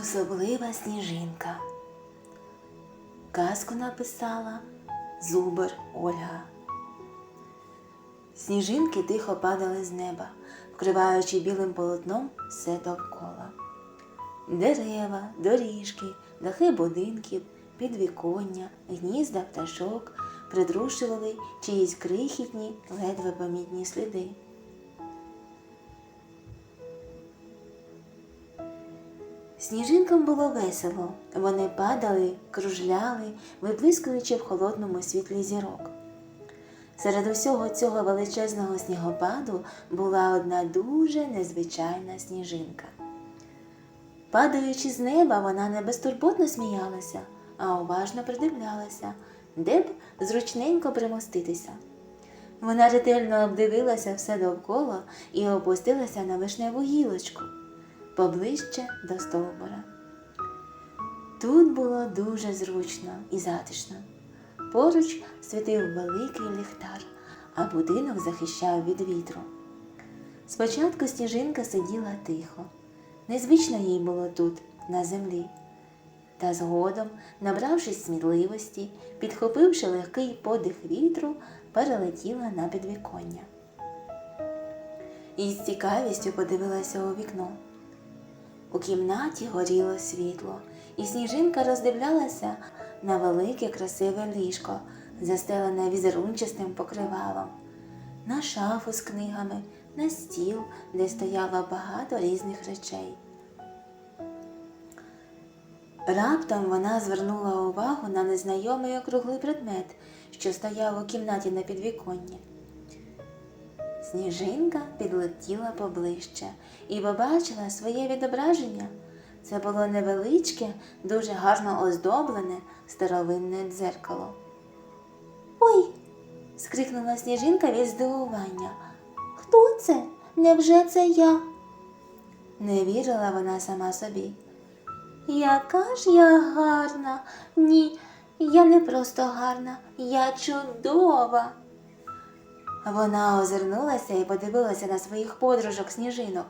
Особлива сніжинка. Казку написала Зубр Ольга. Сніжинки тихо падали з неба, вкриваючи білим полотном все довкола. Дерева, доріжки, дахи будинків, підвіконня, гнізда пташок притрушували чиїсь крихітні, ледве помітні сліди. Сніжинкам було весело. Вони падали, кружляли, виблискуючи в холодному світлі зірок. Серед усього цього величезного снігопаду була одна дуже незвичайна сніжинка. Падаючи з неба, вона не безтурботно сміялася, а уважно придивлялася, де б зручненько примоститися. Вона ретельно обдивилася все довкола і опустилася на вишневу гілочку поближче до стовбура. Тут було дуже зручно і затишно. Поруч світив великий ліхтар, а будинок захищав від вітру. Спочатку сніжинка сиділа тихо. Незвично їй було тут, на землі. Та згодом, набравшись сміливості, підхопивши легкий подих вітру, перелетіла на підвіконня. І з цікавістю подивилася у вікно. У кімнаті горіло світло, і сніжинка роздивлялася на велике красиве ліжко, застелене візерунчастим покривалом, на шафу з книгами, на стіл, де стояло багато різних речей. Раптом вона звернула увагу на незнайомий округлий предмет, що стояв у кімнаті на підвіконні. Сніжинка підлетіла поближче і побачила своє відображення. Це було невеличке, дуже гарно оздоблене старовинне дзеркало. Ой. скрикнула сніжинка від здивування. Хто це? Невже це я? Не вірила вона сама собі. Яка ж я гарна? Ні, я не просто гарна, я чудова. Вона озирнулася і подивилася на своїх подружок сніжинок.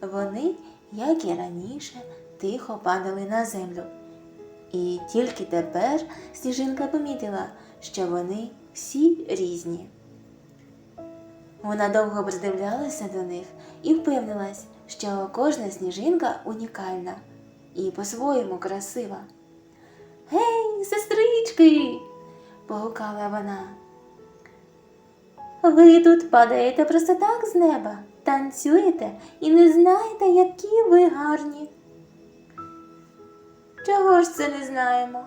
Вони, як і раніше, тихо падали на землю. І тільки тепер сніжинка помітила, що вони всі різні. Вона довго придивлялася до них і впевнилась, що кожна сніжинка унікальна і по-своєму красива. Гей, сестрички! погукала вона. Ви тут падаєте просто так з неба, танцюєте і не знаєте, які ви гарні. Чого ж це не знаємо?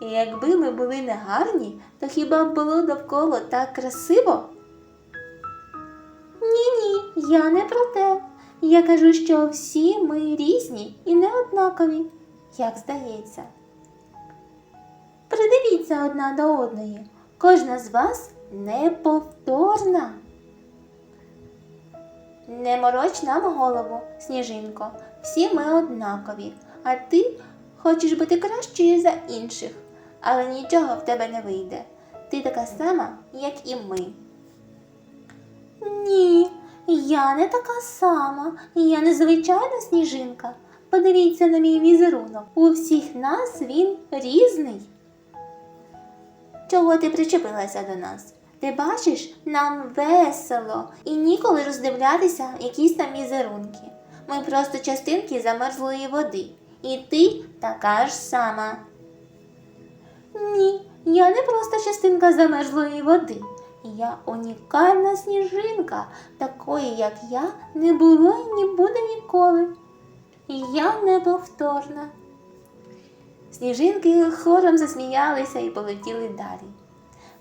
Якби ми були не гарні, то хіба б було довкола так красиво? Ні, ні, я не про те. Я кажу, що всі ми різні і не однакові, як здається. Придивіться одна до одної. Кожна з вас неповторна. Не мороч нам голову, сніжинко, всі ми однакові, а ти хочеш бути кращою за інших, але нічого в тебе не вийде. Ти така сама, як і ми. Ні, я не така сама, я незвичайна сніжинка. Подивіться на мій візерунок. У всіх нас він різний. Чого ти причепилася до нас? Ти бачиш, нам весело і ніколи роздивлятися якісь там візерунки. Ми просто частинки замерзлої води. І ти така ж сама. Ні, я не просто частинка замерзлої води. Я унікальна сніжинка, такої, як я, не було і не буде ніколи. Я неповторна. Сніжинки хором засміялися і полетіли далі.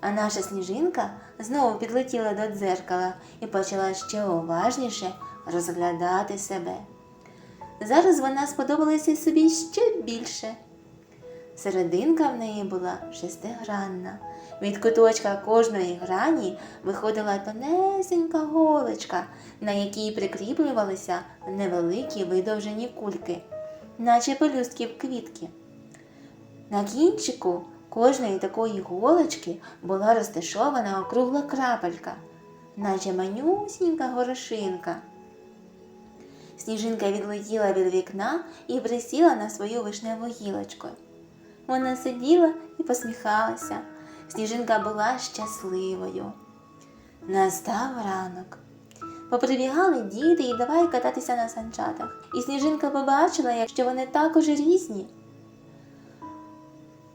А наша сніжинка знову підлетіла до дзеркала і почала ще уважніше розглядати себе. Зараз вона сподобалася собі ще більше. Серединка в неї була шестигранна. Від куточка кожної грані виходила тонесенька голочка, на якій прикріплювалися невеликі видовжені кульки, наче пелюстки квітки. На кінчику кожної такої голочки була розташована округла крапелька, наче манюсінька горошинка. Сніжинка відлетіла від вікна і присіла на свою вишневу гілочку. Вона сиділа і посміхалася. Сніжинка була щасливою. Настав ранок. Поприбігали діти і давай кататися на санчатах. І сніжинка побачила, що вони також різні.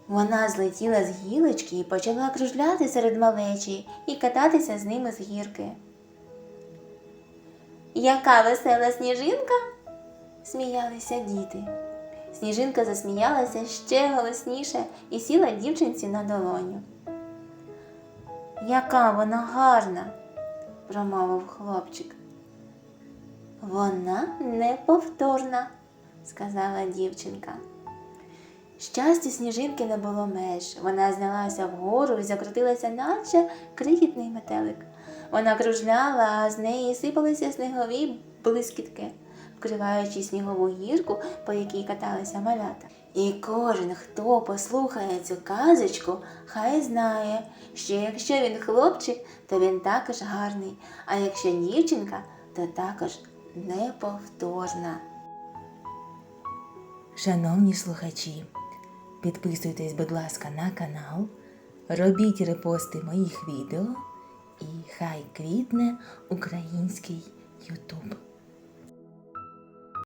Вона злетіла з гілочки і почала кружляти серед малечі і кататися з ними з гірки. Яка весела сніжинка? сміялися діти. Сніжинка засміялася ще голосніше і сіла дівчинці на долоню. Яка вона гарна, промовив хлопчик. Вона неповторна, сказала дівчинка. Щастя, сніжинки не було меж. Вона знялася вгору і закрутилася, наче крихітний метелик. Вона кружляла, а з неї сипалися снігові блискітки, вкриваючи снігову гірку, по якій каталися малята. І кожен, хто послухає цю казочку, хай знає, що якщо він хлопчик, то він також гарний, а якщо дівчинка, то також неповторна. Шановні слухачі, підписуйтесь, будь ласка, на канал, робіть репости моїх відео і хай квітне український Ютуб.